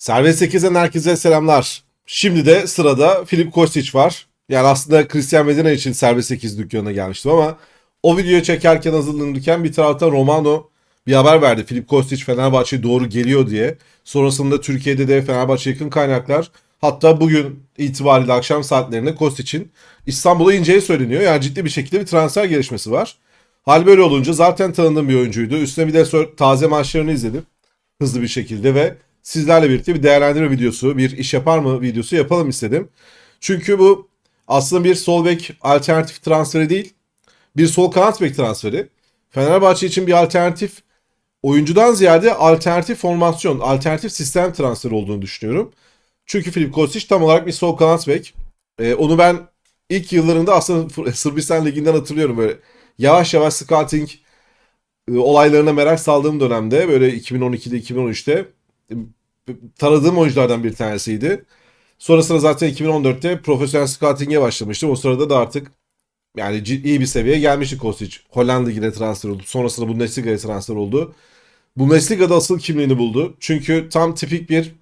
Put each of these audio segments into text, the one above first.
Servet 8'den herkese selamlar. Şimdi de sırada Filip Kostic var. Yani aslında Christian Medina için Servet 8 dükkanına gelmiştim ama o videoyu çekerken hazırlanırken bir taraftan Romano bir haber verdi. Filip Kostic Fenerbahçe'ye doğru geliyor diye. Sonrasında Türkiye'de de Fenerbahçe yakın kaynaklar hatta bugün itibariyle akşam saatlerinde Kostic'in İstanbul'a ineceği söyleniyor. Yani ciddi bir şekilde bir transfer gelişmesi var. Hal böyle olunca zaten tanıdığım bir oyuncuydu. Üstüne bir de taze maçlarını izledim. Hızlı bir şekilde ve sizlerle birlikte bir değerlendirme videosu, bir iş yapar mı videosu yapalım istedim. Çünkü bu aslında bir sol bek alternatif transferi değil, bir sol kanat bek transferi. Fenerbahçe için bir alternatif oyuncudan ziyade alternatif formasyon, alternatif sistem transferi olduğunu düşünüyorum. Çünkü Filip Kostic tam olarak bir sol kanat bek. Ee, onu ben ilk yıllarında aslında Sırbistan Ligi'nden hatırlıyorum böyle. Yavaş yavaş scouting e, olaylarına merak saldığım dönemde böyle 2012'de 2013'te tanıdığım oyunculardan bir tanesiydi. Sonrasında zaten 2014'te profesyonel scouting'e başlamıştım. O sırada da artık yani iyi bir seviyeye gelmişti Kostic. Hollanda Ligi'ne transfer oldu. Sonrasında Bundesliga'ya transfer oldu. Bundesliga'da asıl kimliğini buldu. Çünkü tam tipik bir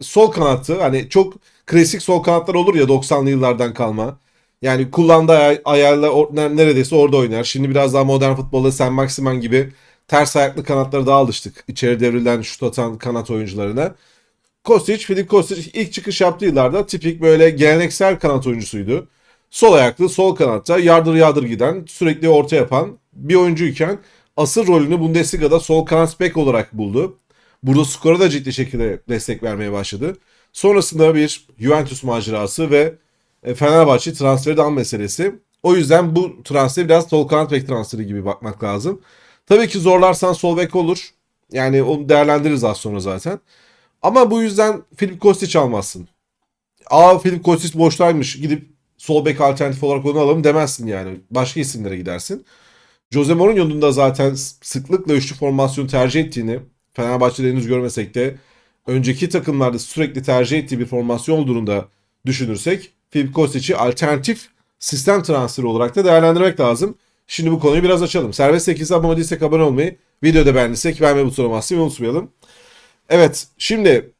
sol kanattı. Hani çok klasik sol kanatlar olur ya 90'lı yıllardan kalma. Yani kullandığı ay- ayarla neredeyse orada oynar. Şimdi biraz daha modern futbolda Sen Maximan gibi ters ayaklı kanatlara daha alıştık. İçeri devrilen şut atan kanat oyuncularına. Kostic, Filip Kostic ilk çıkış yaptığı yıllarda tipik böyle geleneksel kanat oyuncusuydu. Sol ayaklı, sol kanatta yardır yardır giden, sürekli orta yapan bir oyuncuyken asıl rolünü Bundesliga'da sol kanat bek olarak buldu. Burada skora da ciddi şekilde destek vermeye başladı. Sonrasında bir Juventus macerası ve e, Fenerbahçe transferi de an meselesi. O yüzden bu transfer biraz sol kanat bek transferi gibi bakmak lazım. Tabii ki zorlarsan sol bek olur. Yani onu değerlendiririz az sonra zaten. Ama bu yüzden Filip Kostic almazsın. Aa Filip Kostic boştaymış gidip sol bek alternatif olarak onu alalım demezsin yani. Başka isimlere gidersin. Jose Mourinho'nun da zaten sıklıkla üçlü formasyon tercih ettiğini Fenerbahçe'de henüz görmesek de önceki takımlarda sürekli tercih ettiği bir formasyon olduğunu da düşünürsek Filip Kostic'i alternatif sistem transferi olarak da değerlendirmek lazım. Şimdi bu konuyu biraz açalım. Serbest 8'e abone değilsek abone olmayı, videoda beğendiysek beğenme butonuna basmayı unutmayalım. Evet, şimdi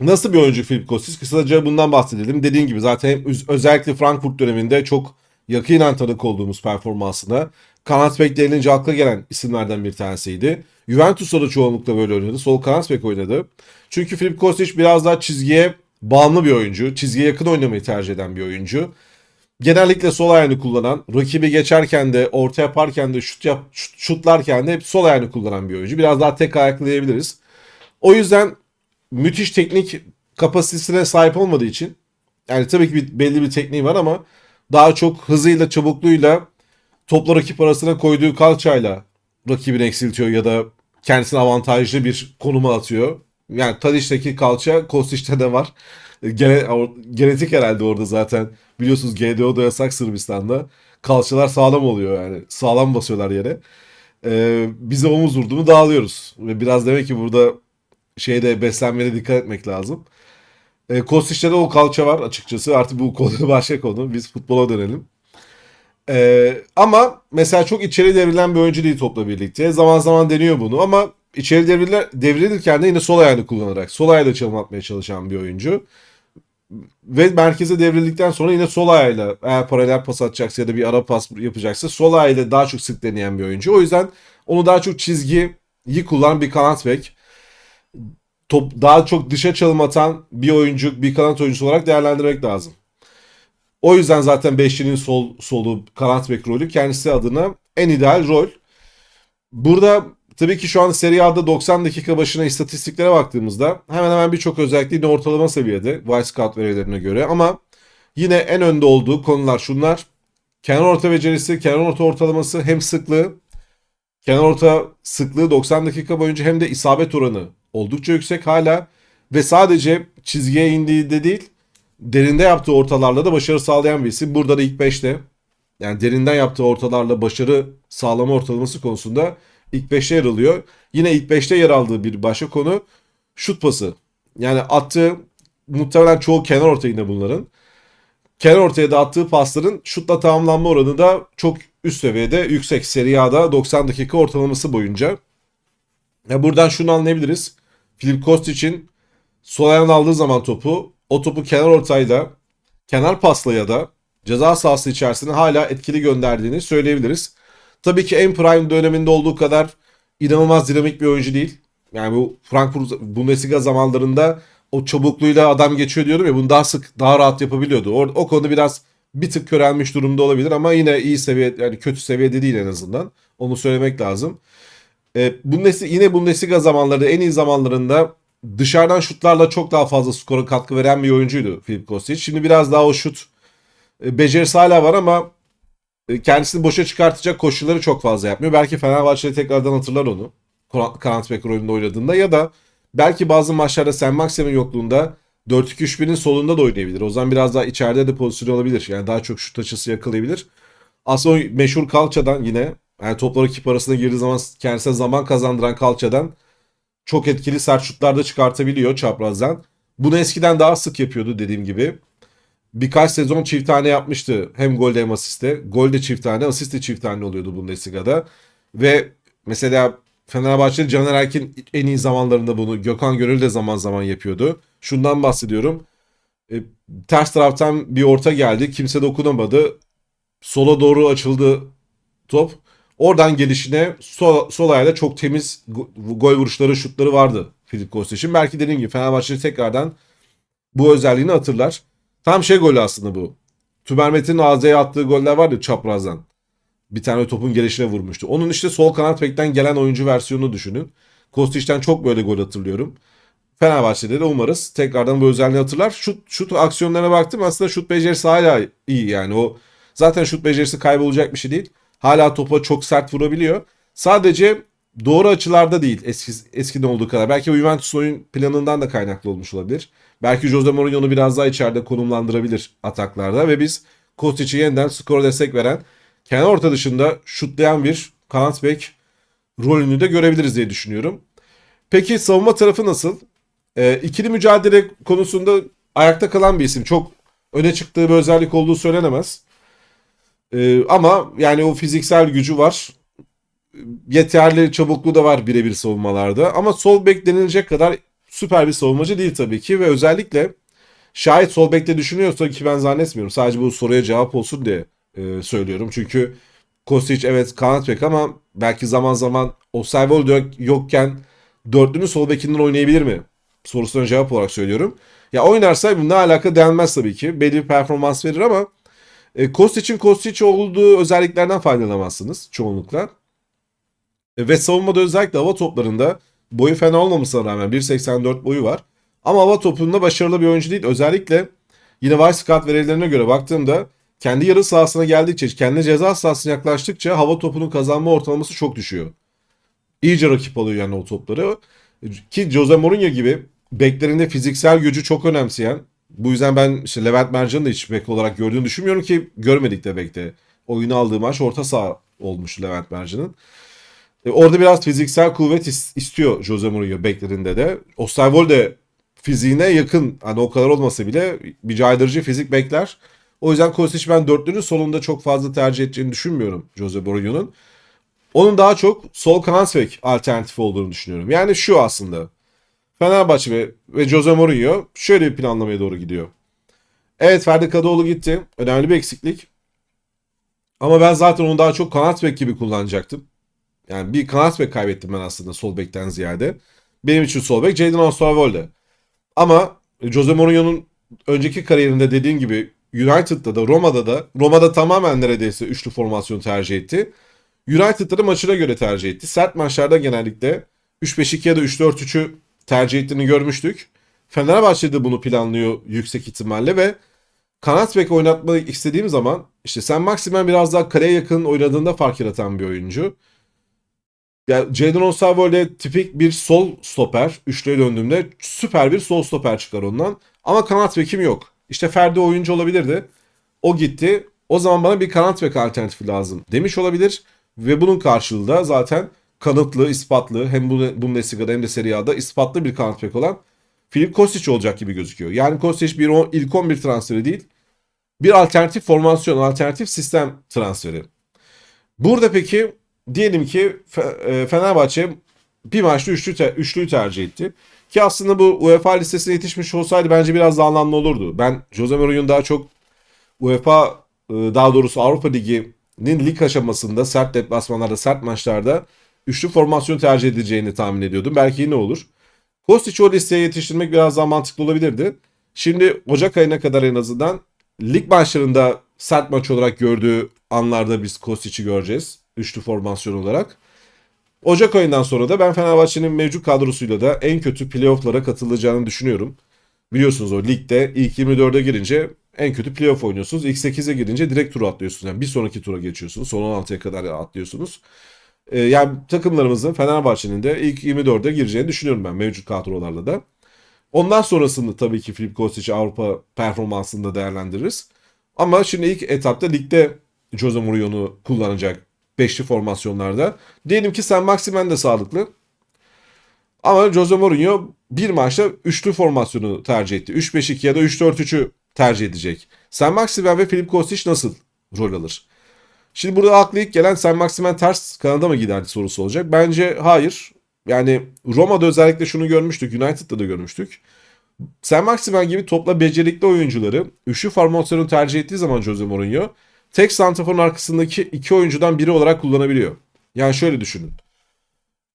nasıl bir oyuncu Filip Kostic? Kısaca bundan bahsedelim. Dediğim gibi zaten öz- özellikle Frankfurt döneminde çok yakinen tanık olduğumuz performansına kanat bek denilince akla gelen isimlerden bir tanesiydi. Juventus'ta da çoğunlukla böyle oynadı. Sol kanat bek oynadı. Çünkü Filip Kostic biraz daha çizgiye bağımlı bir oyuncu. Çizgiye yakın oynamayı tercih eden bir oyuncu. Genellikle sol ayağını kullanan, rakibi geçerken de, orta yaparken de, şut yap, şut- şutlarken de hep sol ayağını kullanan bir oyuncu. Biraz daha tek ayaklı diyebiliriz. O yüzden müthiş teknik kapasitesine sahip olmadığı için yani tabii ki bir, belli bir tekniği var ama daha çok hızıyla, çabukluğuyla topla rakip arasına koyduğu kalçayla rakibini eksiltiyor ya da kendisine avantajlı bir konuma atıyor. Yani Tadic'teki kalça Kostic'te de var. Gene, genetik herhalde orada zaten. Biliyorsunuz GDO da yasak Sırbistan'da. Kalçalar sağlam oluyor yani. Sağlam basıyorlar yere. Ee, bize omuz vurdu mu dağılıyoruz. Ve biraz demek ki burada şeyde beslenmeye dikkat etmek lazım. E, Kostic'te de o kalça var açıkçası. Artık bu konu başka konu. Biz futbola dönelim. E, ama mesela çok içeri devrilen bir oyuncu değil topla birlikte. Zaman zaman deniyor bunu ama içeri devriler, devrilirken de yine sol ayağını kullanarak, sol ayağıyla çalım atmaya çalışan bir oyuncu. Ve merkeze devrildikten sonra yine sol ayağıyla eğer paralel pas atacaksa ya da bir ara pas yapacaksa sol ayağıyla daha çok sık deneyen bir oyuncu. O yüzden onu daha çok çizgiyi kullanan bir kanat bek top daha çok dışa çalım atan bir oyuncu, bir kanat oyuncusu olarak değerlendirmek lazım. O yüzden zaten beşlinin sol solu kanat bek rolü kendisi adına en ideal rol. Burada tabii ki şu an Serie A'da 90 dakika başına istatistiklere baktığımızda hemen hemen birçok özellik yine ortalama seviyede Wisecout verilerine göre ama yine en önde olduğu konular şunlar. Kenar orta becerisi, kenar orta ortalaması hem sıklığı kenar orta sıklığı 90 dakika boyunca hem de isabet oranı oldukça yüksek hala ve sadece çizgiye indiğinde değil derinde yaptığı ortalarla da başarı sağlayan bir isim. Burada da ilk 5'te yani derinden yaptığı ortalarla başarı sağlama ortalaması konusunda ilk 5'te yer alıyor. Yine ilk 5'te yer aldığı bir başka konu şut pası. Yani attığı muhtemelen çoğu kenar orta yine bunların. Kenar ortaya da attığı pasların şutla tamamlanma oranı da çok üst seviyede yüksek. Serie A'da 90 dakika ortalaması boyunca. Ya buradan şunu anlayabiliriz. Filip Kostic'in sol ayağına aldığı zaman topu o topu kenar ortayla kenar pasla ya da ceza sahası içerisine hala etkili gönderdiğini söyleyebiliriz. Tabii ki en prime döneminde olduğu kadar inanılmaz dinamik bir oyuncu değil. Yani bu Frankfurt Bundesliga zamanlarında o çabukluğuyla adam geçiyor diyorum ya bunu daha sık daha rahat yapabiliyordu. O, o konuda biraz bir tık körelmiş durumda olabilir ama yine iyi seviye yani kötü seviyede değil en azından. Onu söylemek lazım. E, Bundesliga, yine Bundesliga zamanlarında en iyi zamanlarında dışarıdan şutlarla çok daha fazla skora katkı veren bir oyuncuydu Filip Kostic. Şimdi biraz daha o şut e, becerisi hala var ama kendisini boşa çıkartacak koşulları çok fazla yapmıyor. Belki Fenerbahçe'de tekrardan hatırlar onu. Kanat bek rolünde oynadığında ya da belki bazı maçlarda Sen Maxim'in yokluğunda 4-2-3-1'in solunda da oynayabilir. O zaman biraz daha içeride de pozisyon alabilir. Yani daha çok şut açısı yakalayabilir. Aslında o meşhur kalçadan yine yani toplar rakip arasına girdiği zaman kendisine zaman kazandıran kalçadan çok etkili sert şutlar da çıkartabiliyor çaprazdan. Bunu eskiden daha sık yapıyordu dediğim gibi. Birkaç sezon çift tane yapmıştı. Hem golde hem asiste. Golde çift tane, asiste çift tane oluyordu Bundesliga'da. Ve mesela Fenerbahçeli Caner Erkin en iyi zamanlarında bunu Gökhan Gönül de zaman zaman yapıyordu. Şundan bahsediyorum. E, ters taraftan bir orta geldi. Kimse dokunamadı. Sola doğru açıldı top. Oradan gelişine sol, sol ayağıyla çok temiz gol vuruşları, şutları vardı Filip Kostic'in. Belki dediğim gibi Fenerbahçe tekrardan bu özelliğini hatırlar. Tam şey golü aslında bu. Tümermet'in AZ'ye attığı goller vardı çaprazdan. Bir tane topun gelişine vurmuştu. Onun işte sol kanat bekten gelen oyuncu versiyonunu düşünün. Kostic'ten çok böyle gol hatırlıyorum. Fenerbahçe'de de umarız tekrardan bu özelliğini hatırlar. Şut, şut aksiyonlarına baktım aslında şut becerisi hala iyi yani o zaten şut becerisi kaybolacak bir şey değil. Hala topa çok sert vurabiliyor. Sadece doğru açılarda değil eski, eskiden olduğu kadar. Belki o Juventus oyun planından da kaynaklı olmuş olabilir. Belki Jose Mourinho'nu biraz daha içeride konumlandırabilir ataklarda ve biz Kostic'i yeniden skor destek veren kenar orta dışında şutlayan bir kanat bek rolünü de görebiliriz diye düşünüyorum. Peki savunma tarafı nasıl? E, ikili mücadele konusunda ayakta kalan bir isim. Çok öne çıktığı bir özellik olduğu söylenemez. E, ama yani o fiziksel gücü var. Yeterli çabukluğu da var birebir savunmalarda. Ama sol bek denilecek kadar süper bir savunmacı değil tabii ki. Ve özellikle şayet sol bekte düşünüyorsa ki ben zannetmiyorum. Sadece bu soruya cevap olsun diye e, söylüyorum. Çünkü Kostic evet kanat bek ama belki zaman zaman Osterwold yokken dörtlünün sol bekinden oynayabilir mi? sorusuna cevap olarak söylüyorum. Ya oynarsa ne alaka denmez tabii ki. Belli bir performans verir ama e, Kostic'in Kostic olduğu özelliklerden faydalanamazsınız çoğunlukla. E, ve savunmada özellikle hava toplarında boyu fena olmamasına rağmen 1.84 boyu var. Ama hava topunda başarılı bir oyuncu değil. Özellikle yine Weisskat verilerine göre baktığımda kendi yarı sahasına geldikçe, kendi ceza sahasına yaklaştıkça hava topunun kazanma ortalaması çok düşüyor. İyice rakip alıyor yani o topları. Ki Jose Mourinho gibi beklerinde fiziksel gücü çok önemseyen bu yüzden ben işte Levent Mercan'ı da hiç bek olarak gördüğünü düşünmüyorum ki görmedik de bekte. Oyunu aldığı maç orta saha olmuş Levent Mercan'ın. E, orada biraz fiziksel kuvvet is- istiyor Jose Mourinho beklerinde de. Osterwolde fiziğine yakın hani o kadar olmasa bile bir caydırıcı fizik bekler. O yüzden Kostic ben dörtlünün solunda çok fazla tercih edeceğini düşünmüyorum Jose Mourinho'nun. Onun daha çok sol kanat bek alternatifi olduğunu düşünüyorum. Yani şu aslında. Fenerbahçe ve, ve Jose Mourinho şöyle bir planlamaya doğru gidiyor. Evet Ferdi Kadıoğlu gitti. Önemli bir eksiklik. Ama ben zaten onu daha çok kanat bek gibi kullanacaktım. Yani bir kanat bek kaybettim ben aslında sol bekten ziyade. Benim için sol bek Jadon Osterwolde. Ama Jose Mourinho'nun önceki kariyerinde dediğim gibi United'da da Roma'da da Roma'da tamamen neredeyse üçlü formasyonu tercih etti. United'da da maçına göre tercih etti. Sert maçlarda genellikle 3-5-2 ya da 3-4-3'ü tercih ettiğini görmüştük. Fenerbahçe de bunu planlıyor yüksek ihtimalle ve kanat bek oynatmak istediğim zaman işte sen Maximen biraz daha kaleye yakın oynadığında fark yaratan bir oyuncu. Yani Jadon Osterwolde tipik bir sol stoper. Üçlüye döndüğümde süper bir sol stoper çıkar ondan. Ama kanat bekim yok. İşte Ferdi oyuncu olabilirdi. O gitti. O zaman bana bir kanat bek alternatifi lazım demiş olabilir. Ve bunun karşılığı da zaten kanıtlı, ispatlı hem Bundesliga'da hem de Serie A'da ispatlı bir kanat bek olan Filip Kostic olacak gibi gözüküyor. Yani Kostic bir o, ilk 11 transferi değil. Bir alternatif formasyon, alternatif sistem transferi. Burada peki diyelim ki e, Fenerbahçe bir maçta üçlü te, üçlüyü tercih etti. Ki aslında bu UEFA listesine yetişmiş olsaydı bence biraz daha anlamlı olurdu. Ben Jose Mourinho'nun daha çok UEFA e, daha doğrusu Avrupa Ligi'nin lig aşamasında sert deplasmanlarda, sert maçlarda üçlü formasyon tercih edeceğini tahmin ediyordum. Belki yine olur. Kostic'i o listeye yetiştirmek biraz daha mantıklı olabilirdi. Şimdi Ocak ayına kadar en azından lig maçlarında sert maç olarak gördüğü anlarda biz Kostic'i göreceğiz. Üçlü formasyon olarak. Ocak ayından sonra da ben Fenerbahçe'nin mevcut kadrosuyla da en kötü playoff'lara katılacağını düşünüyorum. Biliyorsunuz o ligde ilk 24'e girince en kötü playoff oynuyorsunuz. İlk 8'e girince direkt tura atlıyorsunuz. Yani bir sonraki tura geçiyorsunuz. Son 16'ya kadar atlıyorsunuz. Ee, yani takımlarımızın Fenerbahçe'nin de ilk 24'e gireceğini düşünüyorum ben mevcut kadrolarla da. Ondan sonrasını tabii ki Filip Kostic Avrupa performansını da değerlendiririz. Ama şimdi ilk etapta ligde Jose Mourinho'nu kullanacak beşli formasyonlarda. Diyelim ki Sen Maximen de sağlıklı. Ama Jose Mourinho bir maçta üçlü formasyonu tercih etti. 3-5-2 ya da 3-4-3'ü tercih edecek. Sen Maximen ve Filip Kostic nasıl rol alır? Şimdi burada aklı ilk gelen Sen Maximen ters kanada mı gider sorusu olacak. Bence hayır. Yani Roma'da özellikle şunu görmüştük. United'da da görmüştük. Sen Maximen gibi topla becerikli oyuncuları üçlü formasyonu tercih ettiği zaman Jose Mourinho tek santraforun arkasındaki iki oyuncudan biri olarak kullanabiliyor. Yani şöyle düşünün.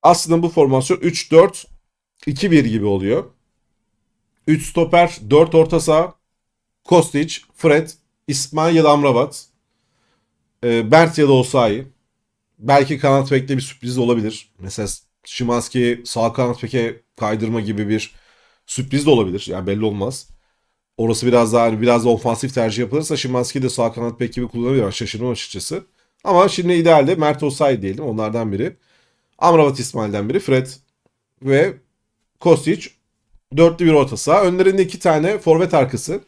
Aslında bu formasyon 3-4-2-1 gibi oluyor. 3 stoper, 4 orta saha, Kostic, Fred, İsmail Amrabat, e, Bert ya da Osayi. Belki kanat bekle bir sürpriz olabilir. Mesela Şimanski sağ kanat beke kaydırma gibi bir sürpriz de olabilir. Yani belli olmaz. Orası biraz daha biraz da ofansif tercih yapılırsa Şimanski de sağ kanat bek gibi kullanabilir. Ben şaşırmam açıkçası. Ama şimdi idealde Mert Osayi diyelim onlardan biri. Amrabat İsmail'den biri. Fred ve Kostic. Dörtlü bir orta saha. Önlerinde iki tane forvet arkası.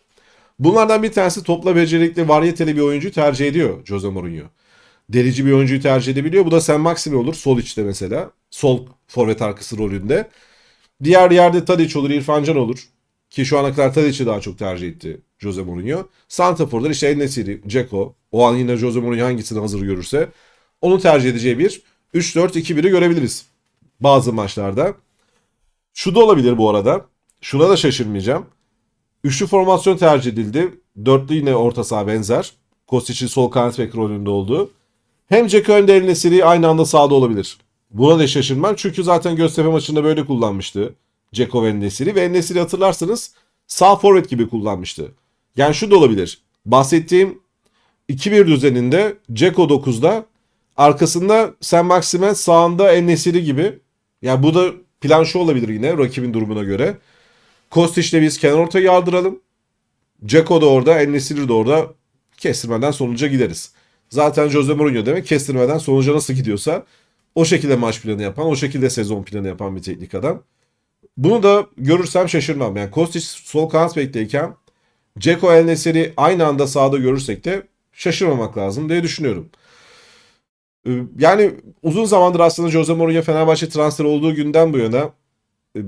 Bunlardan bir tanesi topla becerikli, varyeteli bir oyuncuyu tercih ediyor Jose Mourinho. Delici bir oyuncuyu tercih edebiliyor. Bu da Sen Maximi olur. Sol içte mesela. Sol forvet arkası rolünde. Diğer yerde Tadic olur, İrfan Can olur. Ki şu ana kadar Tadic'i daha çok tercih etti Jose Mourinho. Santrafor'da işte El Nesiri, Ceko. O an yine Jose Mourinho hangisini hazır görürse onu tercih edeceği bir 3-4-2-1'i görebiliriz bazı maçlarda. Şu da olabilir bu arada. Şuna da şaşırmayacağım. Üçlü formasyon tercih edildi. Dörtlü yine orta saha benzer. Kostic'in sol kanat bek rolünde olduğu. Hem Ceko hem de El aynı anda sahada olabilir. Buna da şaşırmam çünkü zaten Göztepe maçında böyle kullanmıştı. Ceko ve Nesiri ve Nesiri hatırlarsanız sağ forvet gibi kullanmıştı. Yani şu da olabilir. Bahsettiğim 2-1 düzeninde Ceko 9'da arkasında Sen Maximen sağında El Nesiri gibi. Yani bu da plan şu olabilir yine rakibin durumuna göre. Kostic'le biz kenar orta yardıralım. Ceko da orada, El Nesiri de orada kestirmeden sonuca gideriz. Zaten Jose Mourinho demek kestirmeden sonuca nasıl gidiyorsa o şekilde maç planı yapan, o şekilde sezon planı yapan bir teknik adam. Bunu da görürsem şaşırmam. Yani Kostic sol kanat bekleyken Ceko El Nesiri aynı anda sahada görürsek de şaşırmamak lazım diye düşünüyorum. Ee, Yani uzun zamandır aslında Jose Mourinho Fenerbahçe transfer olduğu günden bu yana e,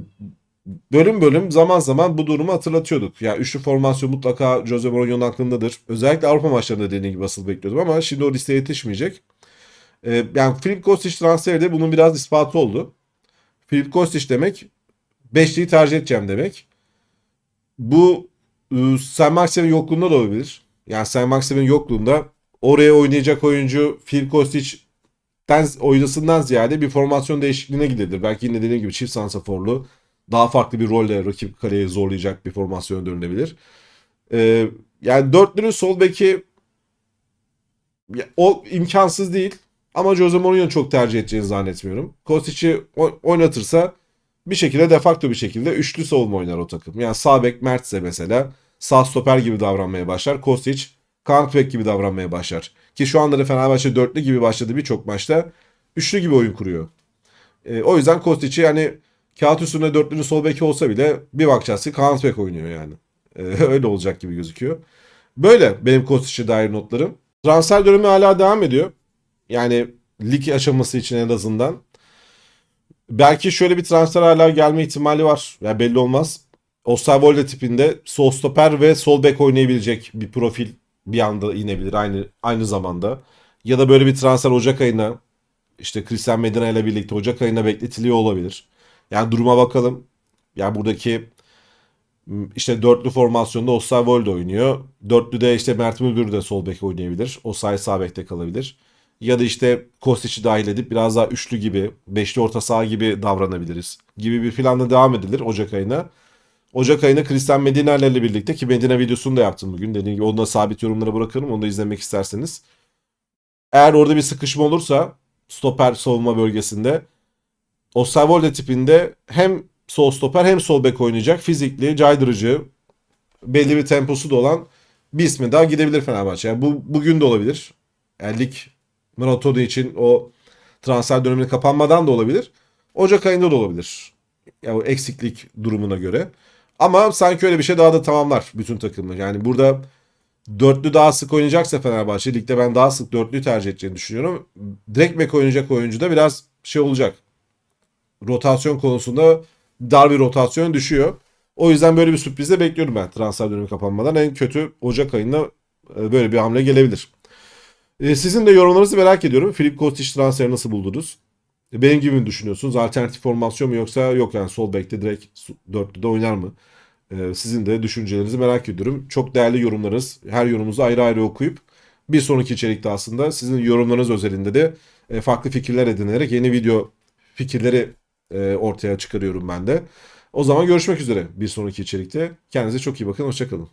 bölüm bölüm zaman zaman bu durumu hatırlatıyorduk. Yani üçlü formasyon mutlaka Jose Mourinho'nun aklındadır. Özellikle Avrupa maçlarında dediğim gibi asıl bekliyordum ama şimdi o listeye yetişmeyecek. Ee, Yani Filip Kostic transferi de bunun biraz ispatı oldu. Filip Kostic demek beşliği tercih edeceğim demek. Bu e, Sen Maximin yokluğunda da olabilir. Yani Sen Maximin yokluğunda oraya oynayacak oyuncu Filip Kostic'ten oynasından ziyade bir formasyon değişikliğine gidebilir. Belki yine dediğim gibi çift sansaforlu daha farklı bir rolle rakip kaleye zorlayacak bir formasyona dönülebilir. Ee, yani dörtlünün sol beki o imkansız değil. Ama Jose Mourinho çok tercih edeceğini zannetmiyorum. Kostic'i oynatırsa bir şekilde defakto bir şekilde üçlü savunma oynar o takım. Yani sağ bek Mert'se mesela sağ stoper gibi davranmaya başlar. Kostic kanat bek gibi davranmaya başlar. Ki şu anda da Fenerbahçe dörtlü gibi başladı birçok maçta. Üçlü gibi oyun kuruyor. E, o yüzden Kostic'i yani kağıt üstünde dörtlünün sol beki olsa bile bir bakacağız ki kanat bek oynuyor yani. E, öyle olacak gibi gözüküyor. Böyle benim Kostic'e dair notlarım. Transfer dönemi hala devam ediyor. Yani lig aşaması için en azından. Belki şöyle bir transfer hala gelme ihtimali var. Yani belli olmaz. Osterwolde tipinde sol stoper ve sol bek oynayabilecek bir profil bir anda inebilir aynı aynı zamanda. Ya da böyle bir transfer Ocak ayına işte Christian Medina ile birlikte Ocak ayına bekletiliyor olabilir. Yani duruma bakalım. Yani buradaki işte dörtlü formasyonda Osterwolde oynuyor. Dörtlüde işte Mert Müldür de sol bek oynayabilir. Osayi sağ bekte kalabilir. Ya da işte Kostic'i dahil edip biraz daha üçlü gibi, beşli orta saha gibi davranabiliriz. Gibi bir planla devam edilir Ocak ayına. Ocak ayında Christian Medina ile birlikte ki Medina videosunu da yaptım bugün. Dediğim gibi onu da sabit yorumlara bırakırım. Onu da izlemek isterseniz. Eğer orada bir sıkışma olursa stoper savunma bölgesinde Osterwolde tipinde hem sol stoper hem sol bek oynayacak. Fizikli, caydırıcı, belli bir temposu da olan bir ismi daha gidebilir Fenerbahçe. Yani bu bugün de olabilir. Yani lig maratonu için o transfer dönemini kapanmadan da olabilir. Ocak ayında da olabilir. Yani o eksiklik durumuna göre. Ama sanki öyle bir şey daha da tamamlar bütün takımı. Yani burada dörtlü daha sık oynayacaksa Fenerbahçe ligde ben daha sık dörtlüyü tercih edeceğini düşünüyorum. Direkt bek oynayacak oyuncu da biraz şey olacak. Rotasyon konusunda dar bir rotasyon düşüyor. O yüzden böyle bir sürpriz de bekliyorum ben transfer dönemi kapanmadan. En kötü Ocak ayında e, böyle bir hamle gelebilir. E, Sizin de yorumlarınızı merak ediyorum. Filip Kostic transferi nasıl buldunuz? E, Benim gibi mi düşünüyorsunuz? Alternatif formasyon mu yoksa yok yani sol bekte direkt dörtlüde oynar mı? E, Sizin de düşüncelerinizi merak ediyorum. Çok değerli yorumlarınız. Her yorumunuzu ayrı ayrı okuyup bir sonraki içerikte aslında sizin yorumlarınız özelinde de e, farklı fikirler edinerek yeni video fikirleri e, ortaya çıkarıyorum ben de. O zaman görüşmek üzere bir sonraki içerikte. Kendinize çok iyi bakın. Hoşçakalın.